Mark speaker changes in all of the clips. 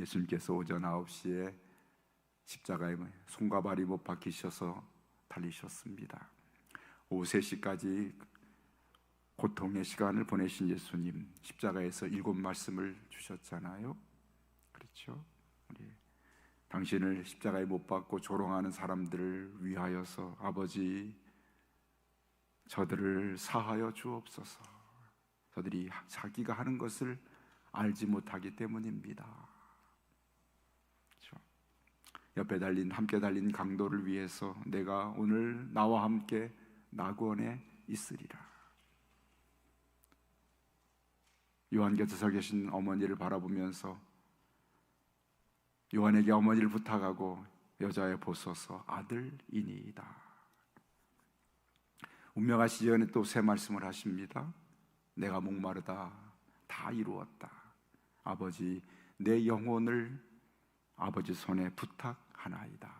Speaker 1: 예수님께서 오전 9시에 십자가에 손과 발이 못 박히셔서 달리셨습니다. 오후 3시까지 고통의 시간을 보내신 예수님 십자가에서 일곱 말씀을 주셨잖아요. 그렇죠? 우리 당신을 십자가에 못 박고 조롱하는 사람들을 위하여서 아버지 저들을 사하여 주옵소서. 저들이 자기가 하는 것을 알지 못하기 때문입니다. 옆에 달린 함께 달린 강도를 위해서 내가 오늘 나와 함께 낙원에 있으리라. 요한께서 계신 어머니를 바라보면서 요한에게 어머니를 부탁하고 여자의 보소서 아들이니이다. 운명하시기 전에 또 새 말씀을 하십니다. 내가 목마르다 다 이루었다. 아버지 내 영혼을 아버지 손에 부탁하나이다.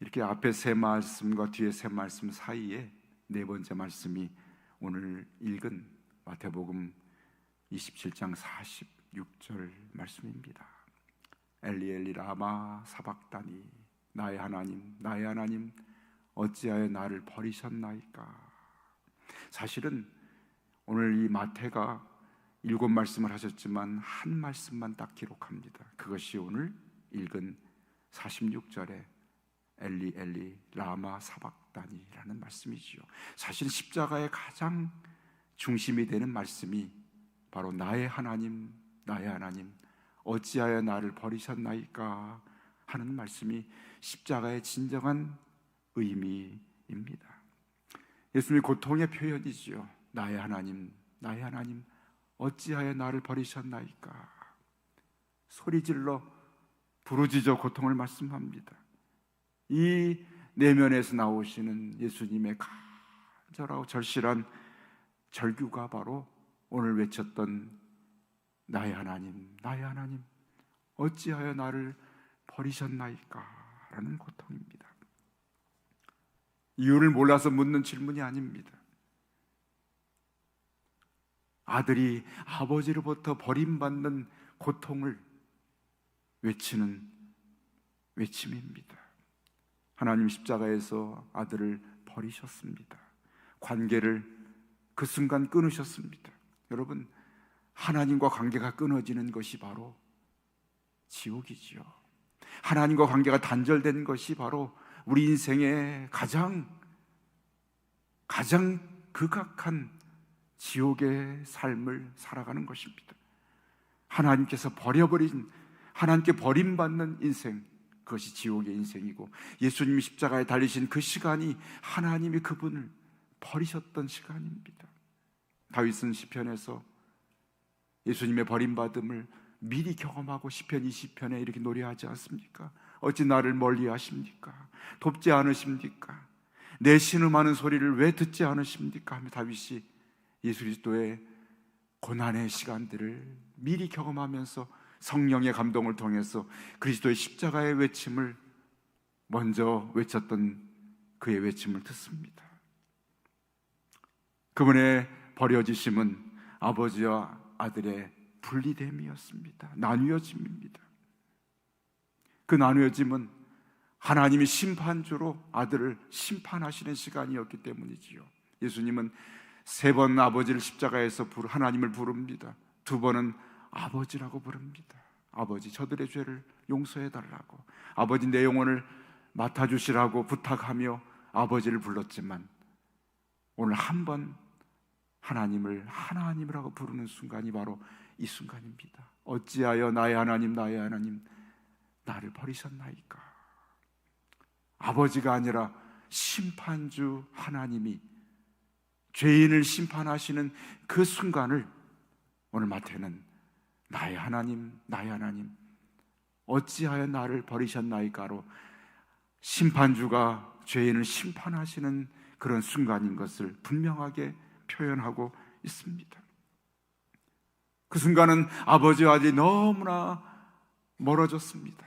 Speaker 1: 이렇게 앞에 세 말씀과 뒤에 세 말씀 사이에 네 번째 말씀이 오늘 읽은 마태복음 27장 46절 말씀입니다. 엘리 엘리 라마 사박다니 나의 하나님 나의 하나님 어찌하여 나를 버리셨나이까 사실은 오늘 이 마태가 일곱 말씀을 하셨지만 한 말씀만 딱 기록합니다. 그것이 오늘 읽은 46절에 엘리 엘리 라마 사박다니라는 말씀이지요. 사실 십자가의 가장 중심이 되는 말씀이 바로 나의 하나님, 나의 하나님, 어찌하여 나를 버리셨나이까 하는 말씀이 십자가의 진정한 의미입니다. 예수님의 고통의 표현이지요. 나의 하나님, 나의 하나님, 어찌하여 나를 버리셨나이까? 소리질러 부르짖어 고통을 말씀합니다. 이 내면에서 나오시는 예수님의 간절하고 절실한 절규가 바로 오늘 외쳤던 나의 하나님, 나의 하나님, 어찌하여 나를 버리셨나이까? 라는 고통입니다. 이유를 몰라서 묻는 질문이 아닙니다. 아들이 아버지로부터 버림받는 고통을 외치는 외침입니다. 하나님 십자가에서 아들을 버리셨습니다. 관계를 그 순간 끊으셨습니다. 여러분, 하나님과 관계가 끊어지는 것이 바로 지옥이지요. 하나님과 관계가 단절된 것이 바로 우리 인생의 가장 가장 극악한 지옥의 삶을 살아가는 것입니다. 하나님께서 버려버린 하나님께 버림받는 인생 그것이 지옥의 인생이고 예수님이 십자가에 달리신 그 시간이 하나님이 그분을 버리셨던 시간입니다. 다윗은 시편에서 예수님의 버림받음을 미리 경험하고 시편 20편에 이렇게 노래하지 않습니까? 어찌 나를 멀리 하십니까? 돕지 않으십니까? 내 신음하는 소리를 왜 듣지 않으십니까? 하며 다윗이 예수 그리스도의 고난의 시간들을 미리 경험하면서 성령의 감동을 통해서 그리스도의 십자가의 외침을 먼저 외쳤던 그의 외침을 듣습니다. 그분의 버려지심은 아버지와 아들의 분리됨이었습니다. 나뉘어짐입니다. 그 나뉘어짐은 하나님이 심판주로 아들을 심판하시는 시간이었기 때문이지요. 예수님은 세 번 아버지를 십자가에서 하나님을 부릅니다. 두 번은 아버지라고 부릅니다. 아버지, 저들의 죄를 용서해 달라고. 아버지, 내 영혼을 맡아 주시라고 부탁하며 아버지를 불렀지만 오늘 한 번 하나님을 하나님이라고 부르는 순간이 바로 이 순간입니다. 어찌하여 나의 하나님, 나의 하나님, 나를 버리셨나이까? 아버지가 아니라 심판주 하나님이 죄인을 심판하시는 그 순간을 오늘 마태는 나의 하나님, 나의 하나님, 어찌하여 나를 버리셨나이까로 심판주가 죄인을 심판하시는 그런 순간인 것을 분명하게 표현하고 있습니다. 그 순간은 아버지와 아들이 너무나 멀어졌습니다.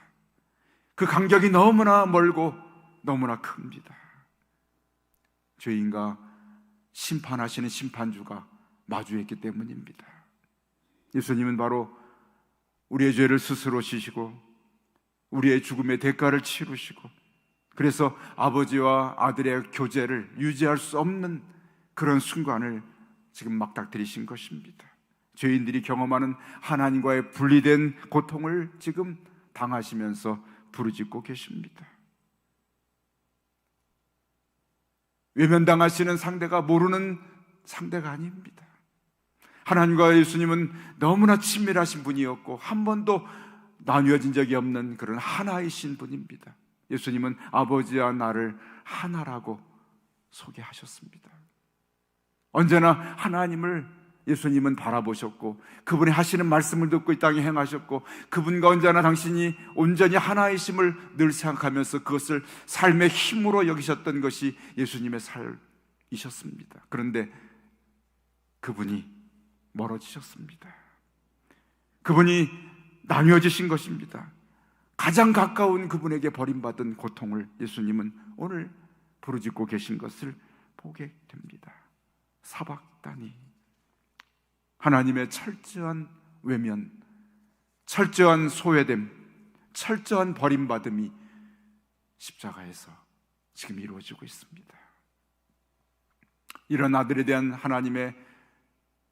Speaker 1: 그 간격이 너무나 멀고 너무나 큽니다. 죄인과 심판하시는 심판주가 마주했기 때문입니다. 예수님은 바로 우리의 죄를 스스로 지시고 우리의 죽음의 대가를 치르시고 그래서 아버지와 아들의 교제를 유지할 수 없는 그런 순간을 지금 막닥들이신 것입니다. 죄인들이 경험하는 하나님과의 분리된 고통을 지금 당하시면서 부르짖고 계십니다. 외면당하시는 상대가 모르는 상대가 아닙니다. 하나님과 예수님은 너무나 친밀하신 분이었고 한 번도 나뉘어진 적이 없는 그런 하나이신 분입니다. 예수님은 아버지와 나를 하나라고 소개하셨습니다. 언제나 하나님을 예수님은 바라보셨고 그분이 하시는 말씀을 듣고 이 땅에 행하셨고 그분과 언제나 당신이 온전히 하나이심을 늘 생각하면서 그것을 삶의 힘으로 여기셨던 것이 예수님의 삶이셨습니다. 그런데 그분이 멀어지셨습니다. 그분이 나뉘어지신 것입니다. 가장 가까운 그분에게 버림받은 고통을 예수님은 오늘 부르짖고 계신 것을 보게 됩니다. 사박다니 하나님의 철저한 외면, 철저한 소외됨, 철저한 버림받음이 십자가에서 지금 이루어지고 있습니다. 이런 아들에 대한 하나님의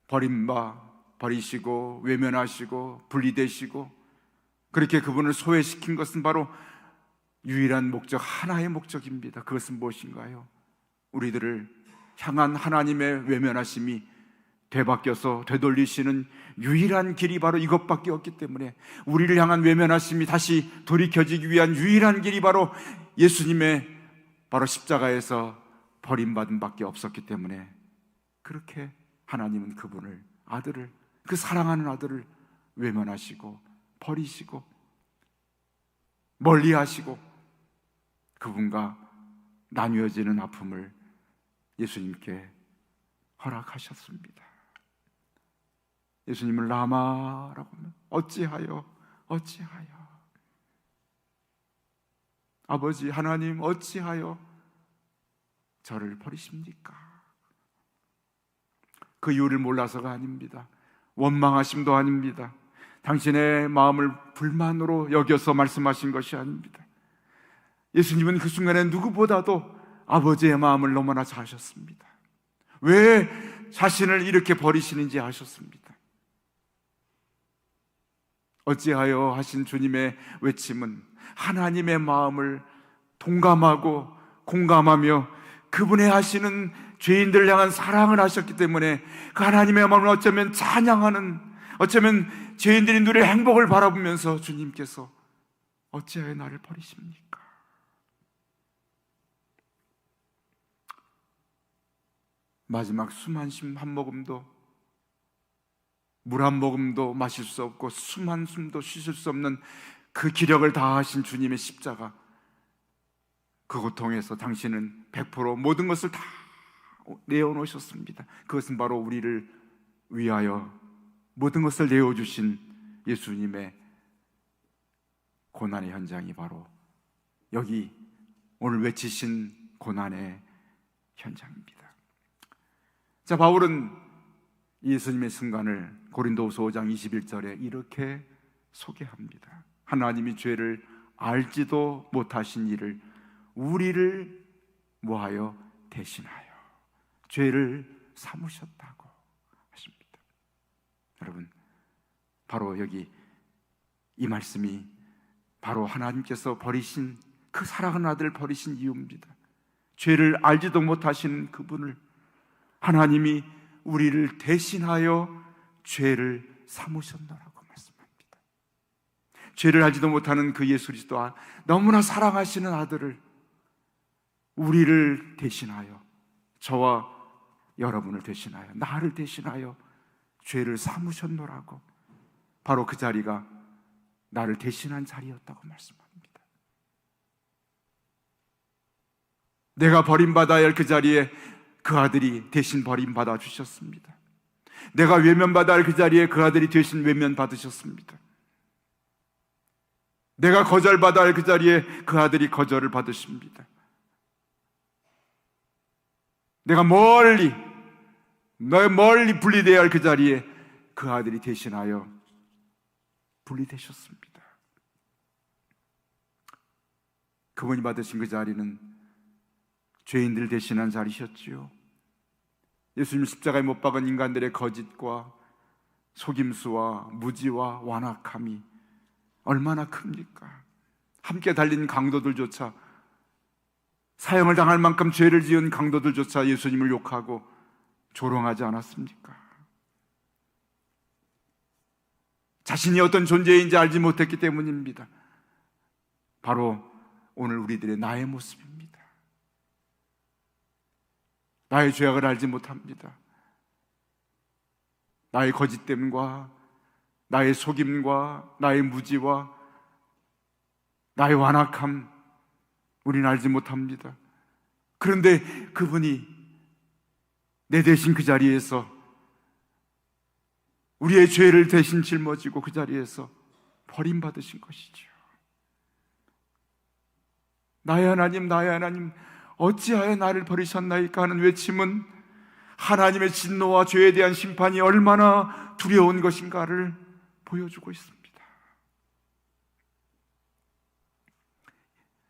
Speaker 1: 버림바 버리시고 외면하시고 분리되시고 그렇게 그분을 소외시킨 것은 바로 유일한 목적 하나의 목적입니다. 그것은 무엇인가요? 우리들을 향한 하나님의 외면하심이 되바뀌어서 되돌리시는 유일한 길이 바로 이것밖에 없기 때문에 우리를 향한 외면하심이 다시 돌이켜지기 위한 유일한 길이 바로 예수님의 바로 십자가에서 버림받은 밖에 없었기 때문에 그렇게 하나님은 그분을 아들을 그 사랑하는 아들을 외면하시고 버리시고 멀리하시고 그분과 나뉘어지는 아픔을 예수님께 허락하셨습니다. 예수님을 라마라고 하면 어찌하여 어찌하여 아버지 하나님 어찌하여 저를 버리십니까? 그 이유를 몰라서가 아닙니다. 원망하심도 아닙니다. 당신의 마음을 불만으로 여겨서 말씀하신 것이 아닙니다. 예수님은 그 순간에 누구보다도 아버지의 마음을 너무나 잘 아셨습니다. 왜 자신을 이렇게 버리시는지 아셨습니다. 어찌하여 하신 주님의 외침은 하나님의 마음을 동감하고 공감하며 그분의 하시는 죄인들을 향한 사랑을 하셨기 때문에 그 하나님의 마음을 어쩌면 찬양하는 어쩌면 죄인들이 누릴 행복을 바라보면서 주님께서 어찌하여 나를 버리십니까? 마지막 숨 한 심 한 모금도 물 한 모금도 마실 수 없고 숨 한 숨도 쉬실 수 없는 그 기력을 다하신 주님의 십자가 그 고통에서 당신은 100% 모든 것을 다 내어놓으셨습니다. 그것은 바로 우리를 위하여 모든 것을 내어주신 예수님의 고난의 현장이 바로 여기 오늘 외치신 고난의 현장입니다. 자, 바울은 예수님의 순간을 고린도후서 5장 21절에 이렇게 소개합니다. 하나님이 죄를 알지도 못하신 일을 우리를 뭐하여 대신하여 죄를 삼으셨다고 하십니다. 여러분, 바로 여기 이 말씀이 바로 하나님께서 버리신 그 사랑하는 아들을 버리신 이유입니다. 죄를 알지도 못하신 그분을 하나님이 우리를 대신하여 죄를 삼으셨노라고 말씀합니다. 죄를 알지도 못하는 그 예수 그리스도 너무나 사랑하시는 아들을 우리를 대신하여 저와 여러분을 대신하여 나를 대신하여 죄를 삼으셨노라고 바로 그 자리가 나를 대신한 자리였다고 말씀합니다. 내가 버림받아야 할 그 자리에 그 아들이 대신 버림받아 주셨습니다. 내가 외면받아야 할그 자리에 그 아들이 대신 외면받으셨습니다. 내가 거절받아야 할그 자리에 그 아들이 거절을 받으십니다. 내가 멀리, 너 멀리 분리되어야 할 그 자리에 그 아들이 대신하여 분리되셨습니다. 그분이 받으신 그 자리는 죄인들 대신한 자리셨지요. 예수님 십자가에 못 박은 인간들의 거짓과 속임수와 무지와 완악함이 얼마나 큽니까? 함께 달린 강도들조차 사형을 당할 만큼 죄를 지은 강도들조차 예수님을 욕하고 조롱하지 않았습니까? 자신이 어떤 존재인지 알지 못했기 때문입니다. 바로 오늘 우리들의 나의 모습입니다. 나의 죄악을 알지 못합니다. 나의 거짓됨과 나의 속임과 나의 무지와 나의 완악함 우리는 알지 못합니다. 그런데 그분이 내 대신 그 자리에서 우리의 죄를 대신 짊어지고 그 자리에서 버림받으신 것이죠. 나의 하나님, 나의 하나님, 어찌하여 나를 버리셨나이까 하는 외침은 하나님의 진노와 죄에 대한 심판이 얼마나 두려운 것인가를 보여주고 있습니다.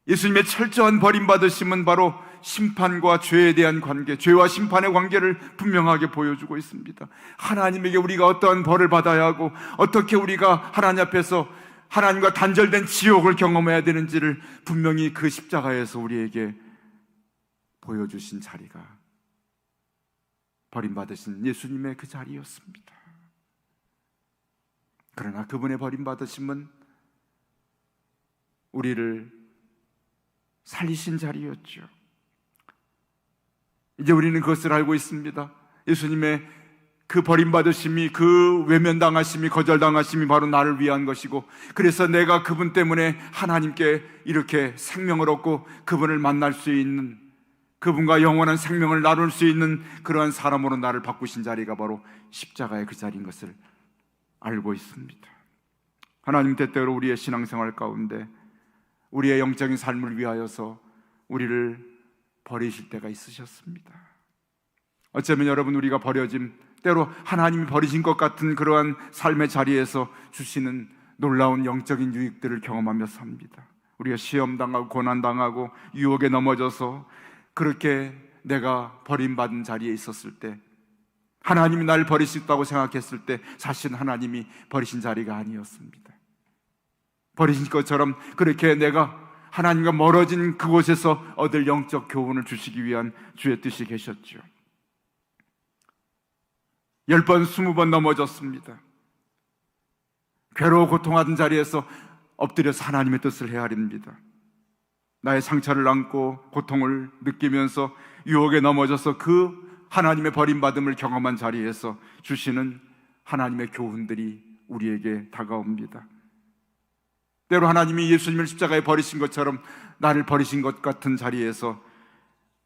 Speaker 1: 예수님의 철저한 버림받으심은 바로 심판과 죄에 대한 관계, 죄와 심판의 관계를 분명하게 보여주고 있습니다. 하나님에게 우리가 어떠한 벌을 받아야 하고 어떻게 우리가 하나님 앞에서 하나님과 단절된 지옥을 경험해야 되는지를 분명히 그 십자가에서 우리에게 보여주신 자리가 버림받으신 예수님의 그 자리였습니다. 그러나 그분의 버림받으심은 우리를 살리신 자리였죠. 이제 우리는 그것을 알고 있습니다. 예수님의 그 버림받으심이, 그 외면당하심이, 거절당하심이 바로 나를 위한 것이고, 그래서 내가 그분 때문에 하나님께 이렇게 생명을 얻고 그분을 만날 수 있는, 그분과 영원한 생명을 나눌 수 있는 그러한 사람으로 나를 바꾸신 자리가 바로 십자가의 그 자리인 것을 알고 있습니다. 하나님 때때로 우리의 신앙생활 가운데 우리의 영적인 삶을 위하여서 우리를 버리실 때가 있으셨습니다. 어쩌면 여러분 우리가 버려짐 때로 하나님이 버리신 것 같은 그러한 삶의 자리에서 주시는 놀라운 영적인 유익들을 경험하며 삽니다. 우리가 시험 당하고 고난 당하고 유혹에 넘어져서 그렇게 내가 버림받은 자리에 있었을 때 하나님이 날 버리셨다고 생각했을 때 사실 하나님이 버리신 자리가 아니었습니다. 버리신 것처럼 그렇게 내가 하나님과 멀어진 그곳에서 얻을 영적 교훈을 주시기 위한 주의 뜻이 계셨죠. 열 번, 스무 번 넘어졌습니다. 괴로워 고통하던 자리에서 엎드려서 하나님의 뜻을 헤아립니다. 나의 상처를 안고 고통을 느끼면서 유혹에 넘어져서 그 하나님의 버림받음을 경험한 자리에서 주시는 하나님의 교훈들이 우리에게 다가옵니다. 때로 하나님이 예수님을 십자가에 버리신 것처럼 나를 버리신 것 같은 자리에서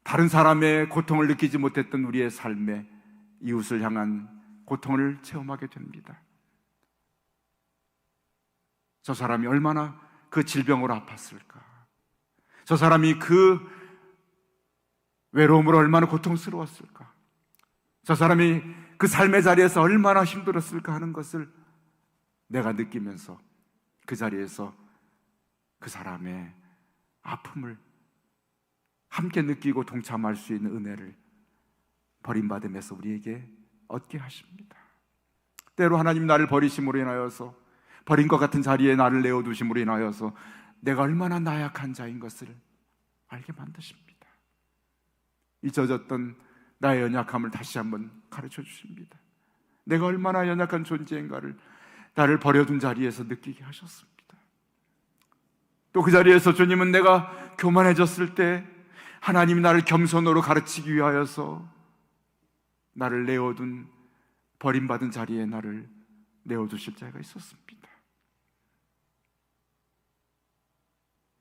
Speaker 1: 다른 사람의 고통을 느끼지 못했던 우리의 삶에 이웃을 향한 고통을 체험하게 됩니다. 저 사람이 얼마나 그 질병으로 아팠을까? 저 사람이 그 외로움으로 얼마나 고통스러웠을까? 저 사람이 그 삶의 자리에서 얼마나 힘들었을까 하는 것을 내가 느끼면서 그 자리에서 그 사람의 아픔을 함께 느끼고 동참할 수 있는 은혜를 버림받음에서 우리에게 얻게 하십니다. 때로 하나님 나를 버리심으로 인하여서 버린 것 같은 자리에 나를 내어두심으로 인하여서 내가 얼마나 나약한 자인 것을 알게 만드십니다. 잊어졌던 나의 연약함을 다시 한번 가르쳐 주십니다. 내가 얼마나 연약한 존재인가를 나를 버려둔 자리에서 느끼게 하셨습니다. 또 그 자리에서 주님은 내가 교만해졌을 때 하나님이 나를 겸손으로 가르치기 위하여서 나를 내어둔 버림받은 자리에 나를 내어두실 자가 있었습니다.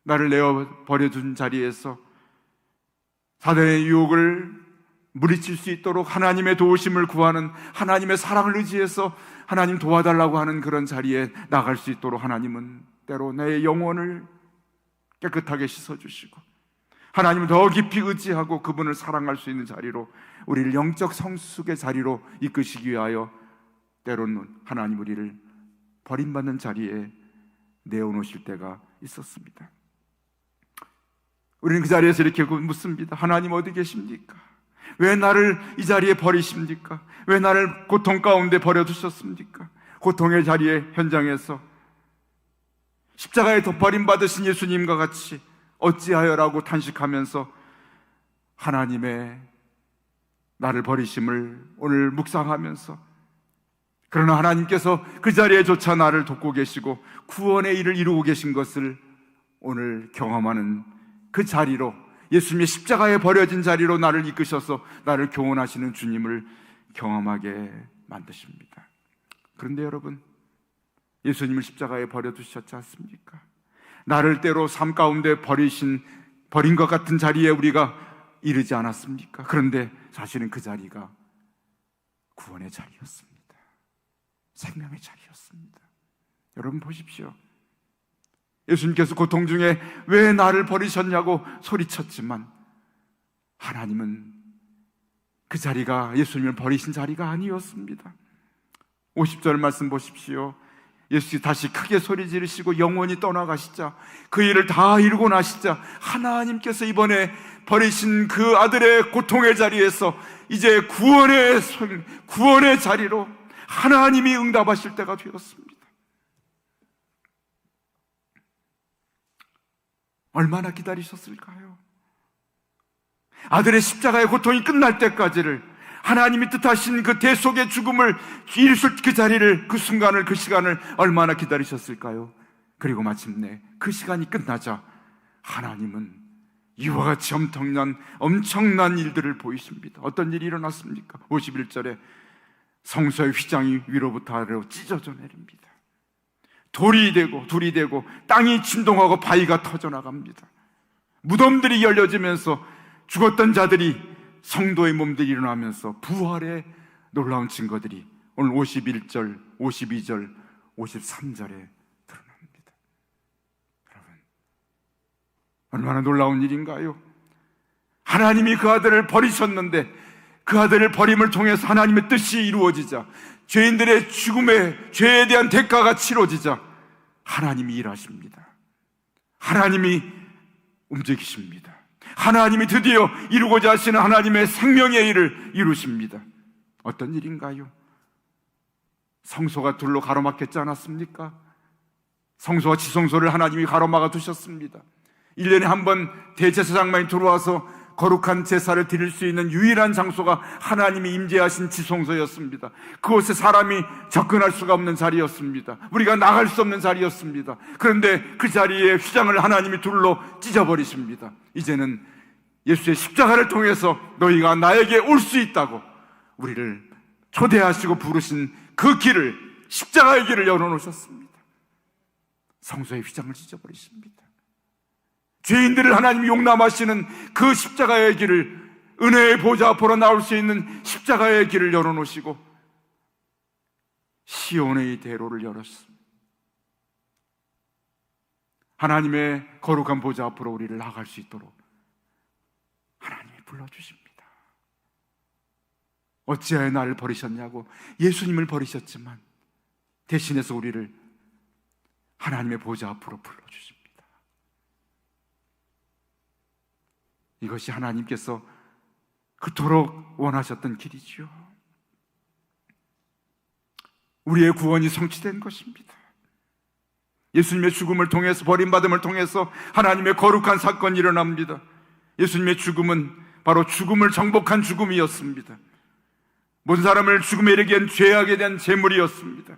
Speaker 1: 나를 내어 버려둔 자리에서 사단의 유혹을 물리칠 수 있도록 하나님의 도우심을 구하는 하나님의 사랑을 의지해서 하나님 도와달라고 하는 그런 자리에 나갈 수 있도록 하나님은 때로 내 영혼을 깨끗하게 씻어주시고 하나님을 더 깊이 의지하고 그분을 사랑할 수 있는 자리로 우리를 영적 성숙의 자리로 이끄시기 위하여 때로는 하나님 우리를 버림받는 자리에 내어놓으실 때가 있었습니다. 우리는 그 자리에서 이렇게 묻습니다. 하나님 어디 계십니까? 왜 나를 이 자리에 버리십니까? 왜 나를 고통 가운데 버려두셨습니까? 고통의 자리에 현장에서 십자가에 덧버림 받으신 예수님과 같이 어찌하여라고 탄식하면서 하나님의 나를 버리심을 오늘 묵상하면서 그러나 하나님께서 그 자리에조차 나를 돕고 계시고 구원의 일을 이루고 계신 것을 오늘 경험하는 그 자리로 예수님의 십자가에 버려진 자리로 나를 이끄셔서 나를 교훈하시는 주님을 경험하게 만드십니다. 그런데 여러분, 예수님을 십자가에 버려두셨지 않습니까? 나를 때로 삶 가운데 버리신, 버린 것 같은 자리에 우리가 이르지 않았습니까? 그런데 사실은 그 자리가 구원의 자리였습니다. 생명의 자리였습니다. 여러분 보십시오. 예수님께서 고통 중에 왜 나를 버리셨냐고 소리쳤지만 하나님은 그 자리가 예수님을 버리신 자리가 아니었습니다. 50절 말씀 보십시오. 예수님 다시 크게 소리 지르시고 영원히 떠나가시자 그 일을 다 이루고 나시자 하나님께서 이번에 버리신 그 아들의 고통의 자리에서 이제 구원의 구원의 자리로 하나님이 응답하실 때가 되었습니다. 얼마나 기다리셨을까요? 아들의 십자가의 고통이 끝날 때까지를 하나님이 뜻하신 그 대속의 죽음을 이루실 그 자리를 그 순간을 그 시간을 얼마나 기다리셨을까요? 그리고 마침내 그 시간이 끝나자 하나님은 이와 같이 엄청난 엄청난 일들을 보이십니다. 어떤 일이 일어났습니까? 51절에 성소의 휘장이 위로부터 아래로 찢어져 내립니다. 돌이 되고 둘이 되고 땅이 진동하고 바위가 터져 나갑니다. 무덤들이 열려지면서 죽었던 자들이 성도의 몸들이 일어나면서 부활의 놀라운 증거들이 오늘 51절, 52절, 53절에 드러납니다. 여러분, 얼마나 놀라운 일인가요? 하나님이 그 아들을 버리셨는데 그 아들을 버림을 통해서 하나님의 뜻이 이루어지자 죄인들의 죽음의 죄에 대한 대가가 치러지자 하나님이 일하십니다. 하나님이 움직이십니다. 하나님이 드디어 이루고자 하시는 하나님의 생명의 일을 이루십니다. 어떤 일인가요? 성소가 둘로 가로막혔지 않았습니까? 성소와 지성소를 하나님이 가로막아 두셨습니다. 1년에 한 번 대제사장만이 들어와서 거룩한 제사를 드릴 수 있는 유일한 장소가 하나님이 임재하신 지성소였습니다. 그곳에 사람이 접근할 수가 없는 자리였습니다. 우리가 나갈 수 없는 자리였습니다. 그런데 그 자리에 휘장을 하나님이 둘로 찢어버리십니다. 이제는 예수의 십자가를 통해서 너희가 나에게 올 수 있다고 우리를 초대하시고 부르신 그 길을 십자가의 길을 열어놓으셨습니다. 성소의 휘장을 찢어버리십니다. 죄인들을 하나님 용납하시는 그 십자가의 길을 은혜의 보좌 앞으로 나올 수 있는 십자가의 길을 열어놓으시고 시온의 대로를 열었습니다. 하나님의 거룩한 보좌 앞으로 우리를 나갈 수 있도록 하나님이 불러주십니다. 어찌하여 나를 버리셨냐고 예수님을 버리셨지만 대신해서 우리를 하나님의 보좌 앞으로 불러주십니다. 이것이 하나님께서 그토록 원하셨던 길이지요. 우리의 구원이 성취된 것입니다. 예수님의 죽음을 통해서 버림받음을 통해서 하나님의 거룩한 사건이 일어납니다. 예수님의 죽음은 바로 죽음을 정복한 죽음이었습니다. 모든 사람을 죽음에 이르게 한 죄악에 대한 제물이었습니다.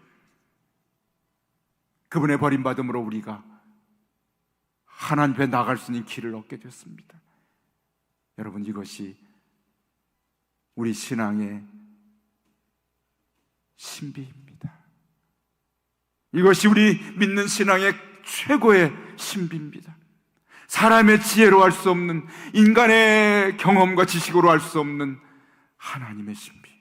Speaker 1: 그분의 버림받음으로 우리가 하나님 앞에 나갈 수 있는 길을 얻게 됐습니다. 여러분 이것이 우리 신앙의 신비입니다. 이것이 우리 믿는 신앙의 최고의 신비입니다. 사람의 지혜로 할수 없는 인간의 경험과 지식으로 할수 없는 하나님의 신비.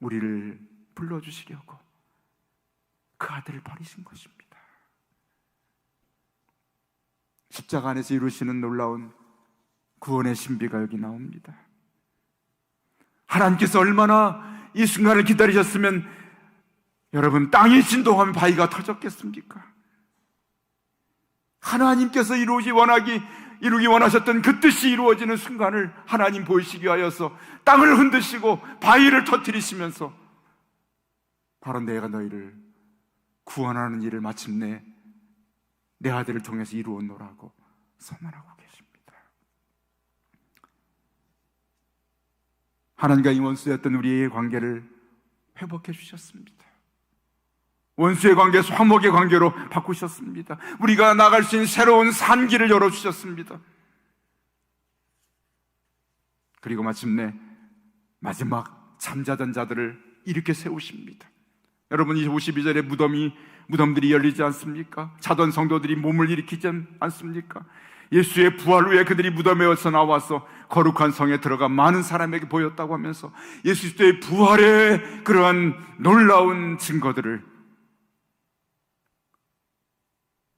Speaker 1: 우리를 불러주시려고 그 아들을 버리신 것입니다. 십자가 안에서 이루시는 놀라운 구원의 신비가 여기 나옵니다. 하나님께서 얼마나 이 순간을 기다리셨으면 여러분 땅이 진동하면 바위가 터졌겠습니까? 하나님께서 이루기 원하기 이루기 원하셨던 그 뜻이 이루어지는 순간을 하나님 보이시기 하여서 땅을 흔드시고 바위를 터뜨리시면서 바로 내가 너희를 구원하는 일을 마침내 내 아들을 통해서 이루었노라고 선언하고 계십니다. 하나님과 이 원수였던 우리의 관계를 회복해 주셨습니다. 원수의 관계에서 화목의 관계로 바꾸셨습니다. 우리가 나갈 수 있는 새로운 산길을 열어주셨습니다. 그리고 마침내 마지막 잠자던 자들을 일으켜 세우십니다. 여러분, 이 52절에 무덤이, 무덤들이 열리지 않습니까? 자던 성도들이 몸을 일으키지 않습니까? 예수의 부활 후에 그들이 무덤에서 나와서 거룩한 성에 들어가 많은 사람에게 보였다고 하면서 예수 그리스도의 부활의 그러한 놀라운 증거들을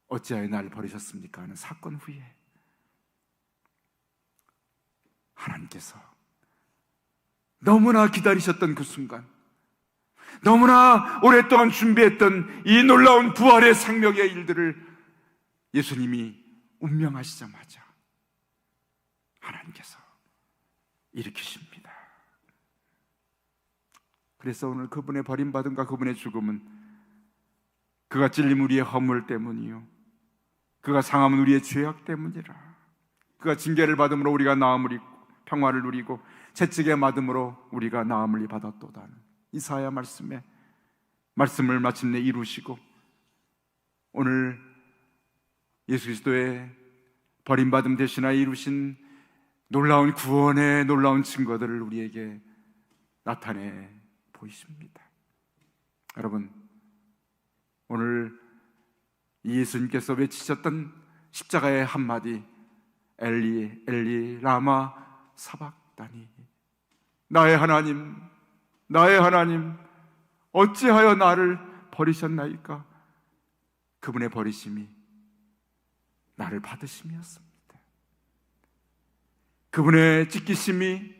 Speaker 1: 어찌하여 나를 버리셨습니까? 하는 사건 후에 하나님께서 너무나 기다리셨던 그 순간 너무나 오랫동안 준비했던 이 놀라운 부활의 생명의 일들을 예수님이 운명하시자마자 하나님께서 일으키십니다. 그래서 오늘 그분의 버림받음과 그분의 죽음은 그가 찔림 우리의 허물 때문이요. 그가 상함은 우리의 죄악 때문이라. 그가 징계를 받음으로 우리가 나음을 입고 평화를 누리고 채찍의 맞음으로 우리가 나음을 받았도다. 이사야 말씀에 말씀을 마침내 이루시고 오늘 예수 그리스도의 버림받음 대신하여 이루신 놀라운 구원의 놀라운 증거들을 우리에게 나타내 보이십니다. 여러분, 오늘 예수님께서 외치셨던 십자가의 한마디 엘리 엘리 라마 사박다니 나의 하나님 나의 하나님 어찌하여 나를 버리셨나이까 그분의 버리심이 나를 받으심이었습니다 그분의 찢기심이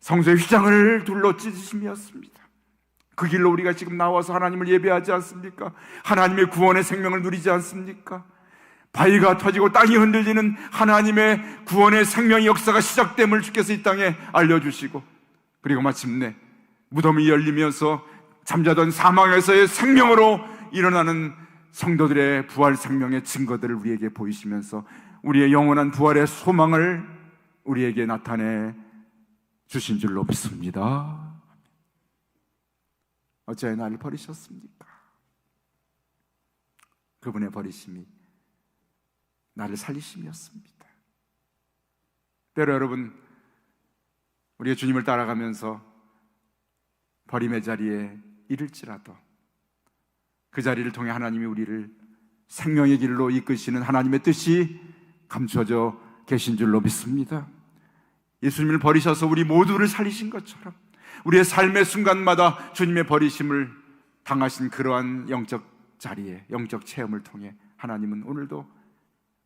Speaker 1: 성소의 휘장을 둘러 찢으심이었습니다 그 길로 우리가 지금 나와서 하나님을 예배하지 않습니까? 하나님의 구원의 생명을 누리지 않습니까? 바위가 터지고 땅이 흔들리는 하나님의 구원의 생명의 역사가 시작됨을 주께서 이 땅에 알려주시고 그리고 마침내 무덤이 열리면서 잠자던 사망에서의 생명으로 일어나는 성도들의 부활 생명의 증거들을 우리에게 보이시면서 우리의 영원한 부활의 소망을 우리에게 나타내 주신 줄로 믿습니다. 어찌하여 나를 버리셨습니까? 그분의 버리심이 나를 살리심이었습니다. 때로 여러분, 우리가 주님을 따라가면서 버림의 자리에 이를지라도 그 자리를 통해 하나님이 우리를 생명의 길로 이끄시는 하나님의 뜻이 감춰져 계신 줄로 믿습니다. 예수님을 버리셔서 우리 모두를 살리신 것처럼 우리의 삶의 순간마다 주님의 버리심을 당하신 그러한 영적 자리에 영적 체험을 통해 하나님은 오늘도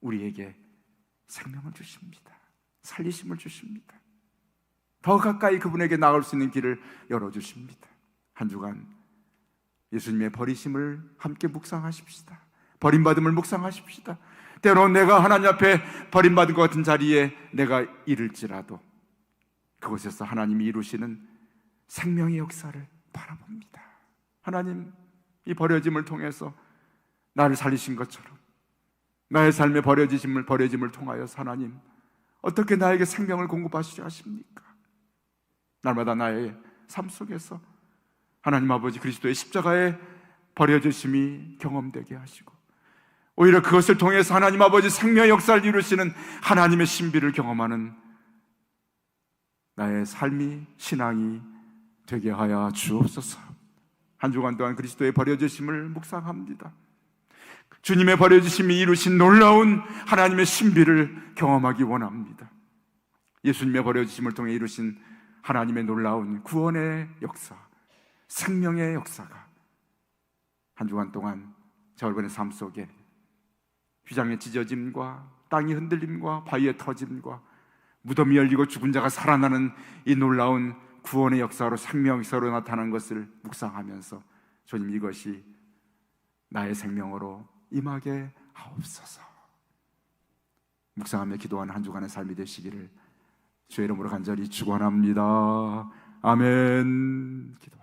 Speaker 1: 우리에게 생명을 주십니다. 살리심을 주십니다. 더 가까이 그분에게 나갈 수 있는 길을 열어 주십니다. 한 주간 예수님의 버리심을 함께 묵상하십시다. 버림받음을 묵상하십시다. 때로 내가 하나님 앞에 버림받은 것 같은 자리에 내가 이를지라도 그곳에서 하나님이 이루시는 생명의 역사를 바라봅니다. 하나님, 이 버려짐을 통해서 나를 살리신 것처럼 나의 삶의 버려짐을 버려짐을 통하여 하나님 어떻게 나에게 생명을 공급하시려 하십니까? 날마다 나의 삶 속에서 하나님 아버지 그리스도의 십자가의 버려주심이 경험되게 하시고 오히려 그것을 통해서 하나님 아버지 생명의 역사를 이루시는 하나님의 신비를 경험하는 나의 삶이 신앙이 되게 하여 주옵소서. 한 주간 동안 그리스도의 버려주심을 묵상합니다. 주님의 버려주심이 이루신 놀라운 하나님의 신비를 경험하기 원합니다. 예수님의 버려주심을 통해 이루신 하나님의 놀라운 구원의 역사, 생명의 역사가 한 주간 동안 저 여러분의 삶 속에 휘장의 찢어짐과 땅의 흔들림과 바위의 터짐과 무덤이 열리고 죽은 자가 살아나는 이 놀라운 구원의 역사로 생명 역사로 나타난 것을 묵상하면서 주님 이것이 나의 생명으로 임하게 하옵소서. 묵상하며 기도하는 한 주간의 삶이 되시기를 주의 이름으로 간절히 축원합니다. 아멘. 기도.